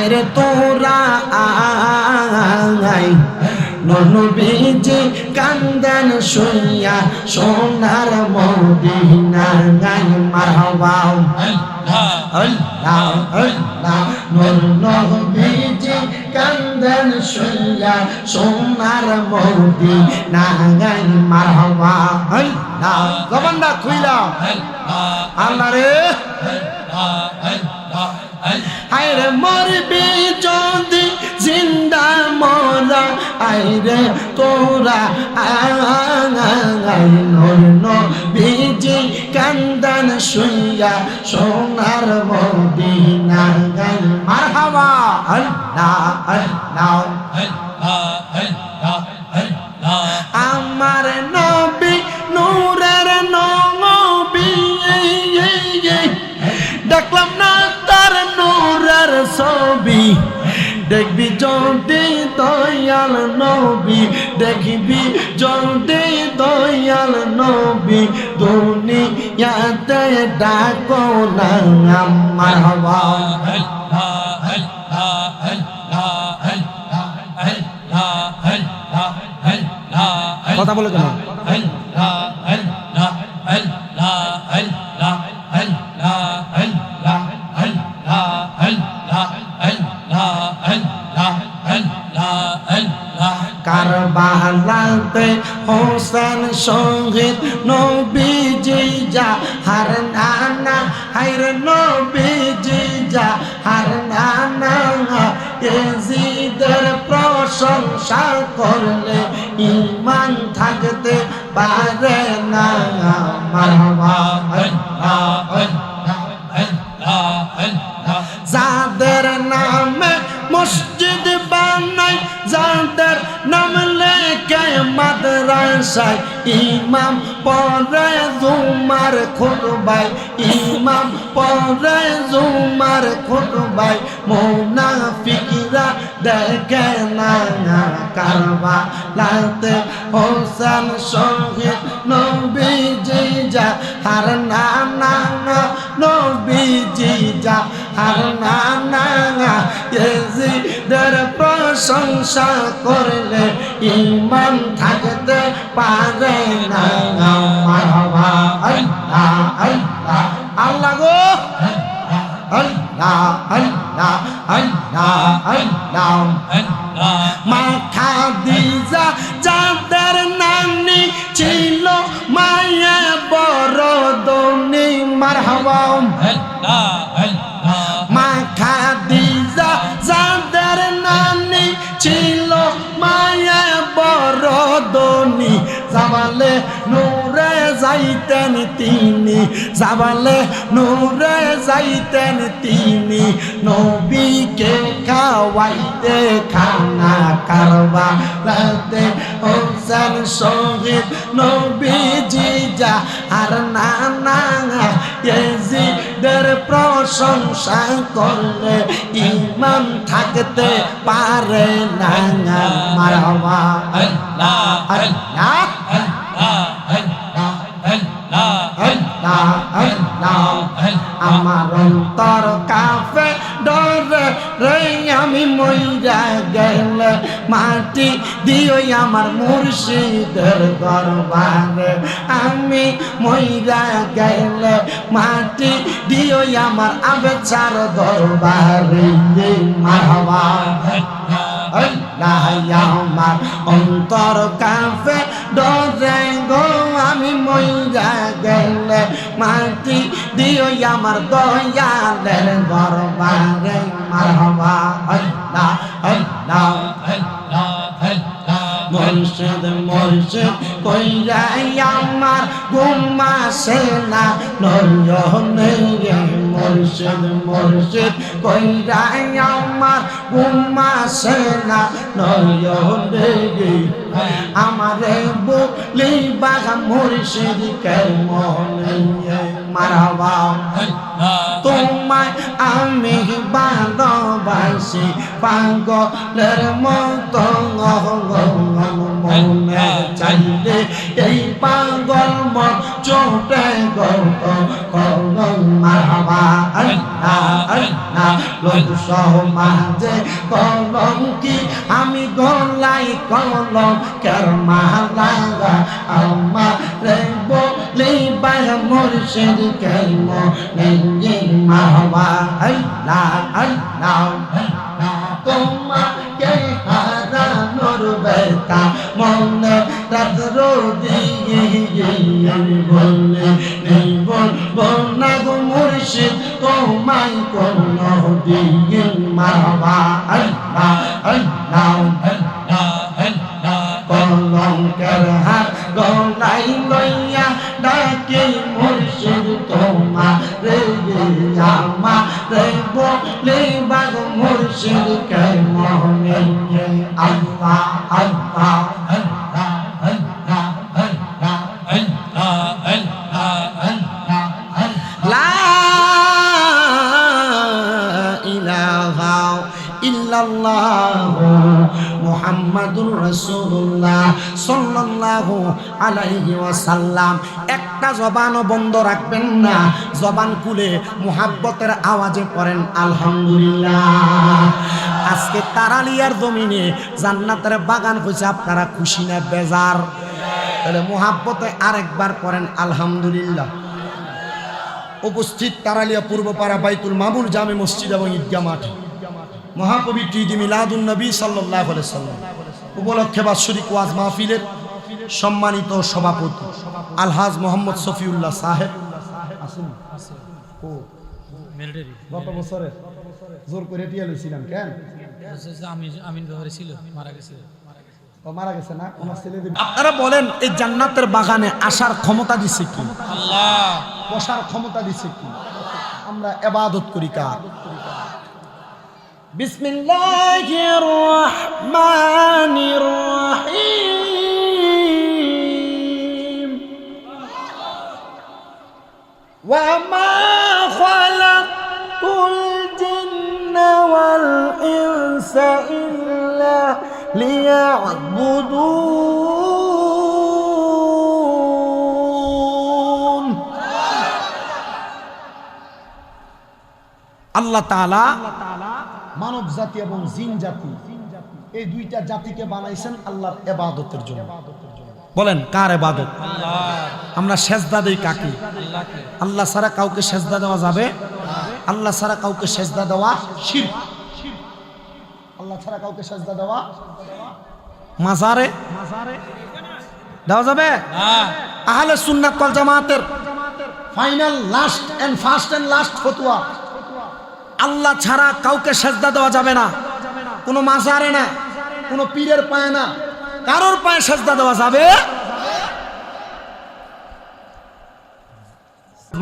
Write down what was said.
হায়রে তোরা আয়। নবীজি কান্দান শুইয়া সোনার মদিনা গাই মারহাবা। আল্লাহ আল্লাহ নবীজি কান্দান শুইয়া সোনার মদিনা গাই মারহাবা। আল্লাহ জবানটা খুইলা আল্লাহ রে। আইরে আইরে তোরা আই নর বিজি কান্দান শুইয়া সোনার মদিনা গাই মারহাবা। আল্লাহ আল্লাহ। আমার নবী, নূরের নবী। দেখলাম না তার নূরের ছবি। দেখবি যদি নবী দেখবি যদি দয়াল নবী দুনিয়াতে ডাকো না হওয়া। কথা বলে কেন? কারবালাতে হোসেন শহীদ নবীজি যা হার নানা হাইর নবীজি যা হার নানা এজিদের প্রশংসা করলে ইমান থাকতে পারে না। মারহাবা মাদ্রাসায় ইমাম পরে জুমার খুতবাই ইমাম পরে জুমার খুতবাই মুনাফিকরা দেখে না কারবা লাতে হোসেন শহীদ নবীজি যা। হার না না নবীজি যা। হার না না এজিদের প্রশংসা করলে ইমান মারহাবা আল্লাহ আল্লাহ আল্লাহ গো। আল্লাহ আল্লাহ আল্লাহ আল্লাহ। মাথা দিজা, যাদের নানি ছিল মায়া বড় দনি, মারহাবা। মাখা যাবালে নূরে যাইতেন তিনি। নবীকে খাওয়াইতে খানা কারবা রাতে হোসেন শহীদ নবীজি যা আর না না এজিদের প্রশংসা করলে ইমান থাকতে পারে না। মারবা আল্লাহ আল্লাহ। আল্লাহ। আমার অন্তর কাফে ডরে রে আমি মইরা গেলে মাটি দিও আমার মুর্শিদের দরবারে আমি মইরা গেলে মাটি দিও আমার আবেচার দরবারে মারহাবা আল্লাহ আমার অন্তর কাফে ডরে মাটি দিও আমার দয়ালের দরবারে মারহাবা হল্লা আল্লাহ। মুর্শিদ মুর্শিদ কইরাই আমার গুম্মা সেনা নয়নে মুর্শিদ মুর্শিদ কইরাই আমার গুম্মা সেনা নয়নে আমারে বলি, বাগা মুর্শিদ কে মনে মারাবা? তোমায় আমি ভালোবাসি, পাগলের মতো চোটে গত করুন। মারহাবা আল্লাহ আল্লাহ লোক সমাজে কলম কি? আমি গলাই কলম, কের মালা আমার রে বলি বাই মুর্শিদ কেম নেই মারহাবা আল্লাহ আল্লাহ তোমাকে হারানোর বেতা মনে দিয়ে বললে নেই বলব না গো মুর্শিদ তোমায় কোন দিন মারবা আল্লাহ আল্লাহ কলঙ্কের হাত গলাই লইয়া ডাকে মুর্শিদ তোমা রে আমা রে বলে বাগ মুর্শিদ কে আল্লাহ আল্লাহ আল্লাহ। মুহাম্মাদুর রাসূলুল্লাহ সাল্লাল্লাহু আলাইহি ওয়াসাল্লাম। একটা জবানও বন্ধ রাখবেন না। জবান খুলে মুহাব্বতের আওয়াজে পড়েন, আলহামদুলিল্লাহ। আজকে তারালিয়ার জমিনে জান্নাতের বাগান হয়েছে, আপনারা খুশি না বেজার? তাহলে মুহাব্বতে আরেকবার পড়েন, আলহামদুলিল্লাহ। উপস্থিত তারালিয়া পূর্বপাড়া বাইতুল মামুর জামে মসজিদ এবং ঈদগাহ মাঠে। মহাপবিত্র ঈদ মিলাদুন নবী সাল্লাহ সাল্লাম উপলক্ষে বাৎসরিক ওয়াজ মাহফিলের সম্মানিত সভাপতি আলহাজ মোহাম্মদ শফিউল্লাহ সাহেব। গত বছরে জোর করে টিয়া লইছিলাম কেন? আমিন ব্যবহারে ছিল মারা গেছিল মারা গেছে না? ওনার আপনারা বলেন এই জান্নাতের বাগানে আসার ক্ষমতা দিছে কি? বসার ক্ষমতা দিছে কি? আমরা এবাদত করি কার? بسم الله الرحمن الرحيم. وما خلقت الجن والإنس إلا ليعبدون. الله تعالى মানব জাতি এবং জিন জাতি, এই দুইটা জাতিকে বানাইছেন আল্লাহর এবাদতের জন্য। বলেন, কার এবাদত? আমরা সেজদা দেই কাকে? আল্লাহ ছাড়া কাউকে সেজদা দেওয়া যাবে? আল্লাহ ছাড়া কাউকে সেজদা দেওয়া শির আল্লাহ ছাড়া কাউকে সেজদা দেওয়া মাজারে দেওয়া যাবে? আহলে সুন্নাত জামাতের final last end first end last ফতোয়া। আল্লাহ ছাড়া কাউকে সেজদা দেওয়া যাবে না। কোনো মাজারে না, কোনো পীরের পায়ে না। কারোর পায়ে সেজদা দেওয়া যাবে?